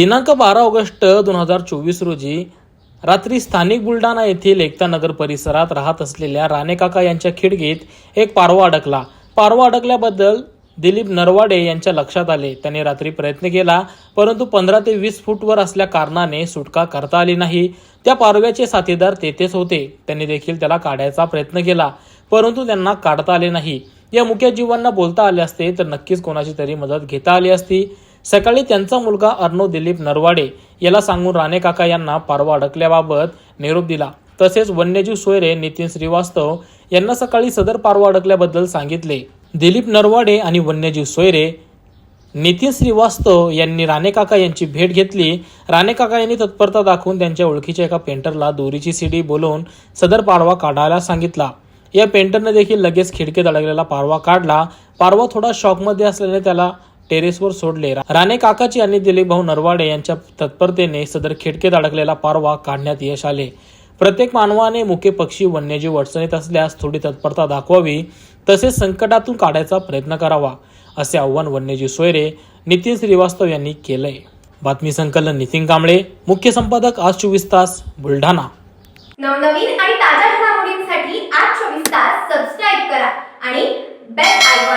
दिनांक बारा ऑगस्ट दोन हजार चोवीस रोजी रात्री स्थानिक बुलढाणा येथील एकता नगर परिसरात राहत असलेल्या राणे काका यांच्या खिडकीत एक पारवा अडकला. पारवा अडकल्याबद्दल दिलीप नरवाडे यांच्या लक्षात आले. त्यांनी रात्री प्रयत्न केला परंतु पंधरा ते वीस फूटवर असल्या कारणाने सुटका करता आली नाही. त्या पारव्याचे साथीदार तेथेच होते. त्यांनी देखील त्याला काढायचा प्रयत्न केला परंतु त्यांना काढता आले नाही. या मुख्य जीवांना बोलता आले असते तर नक्कीच कोणाची तरी मदत घेता आली असती. सकाळी त्यांचा मुलगा अर्णव दिलीप नरवाडे याला सांगून राणे काका यांना पारवा अडकल्याबाबत निरोप दिला. तसेच वन्यजीव सोयरे नितीन श्रीवास्तव यांना सकाळी सदर पारवा अडकल्याबद्दल सांगितले. दिलीप नरवाडे आणि वन्यजीव सोयरे नितीन श्रीवास्तव यांनी राणे काका यांची भेट घेतली. राणे काका यांनी तत्परता दाखवून त्यांच्या ओळखीच्या एका पेंटरला दोरीची सीडी बोलवून सदर पारवा काढायला सांगितला. या पेंटरने देखील लगेच खिडकीत अडकलेला पारवा काढला. पारवा थोडा शॉकमध्ये असल्याने त्याला टेरेसवर सोडले. राणे काकाची आणि दिलीप भाऊ नरवाडे यांच्या तत्परतेने सदर खिडकीत अडकलेला पारवा काढण्यात यश आले. प्रत्येक मानवाने मुके पक्षी वन्यजीव अडचणीत असल्यास थोडी तत्परता दाखवावी तसेच संकटातून काढायचा प्रयत्न करावा असे आव्हान वन्यजीव सोयरे नितीन श्रीवास्तव यांनी केलंय. बातमी संकलन नितीन कांबळे मुख्य संपादक आज चोवीस तास बुलढाणा. नवनवीन आणि ताज्या घडामोडींसाठी आज चोवीस तास सबस्क्राईब करा आणि बेल आयकॉन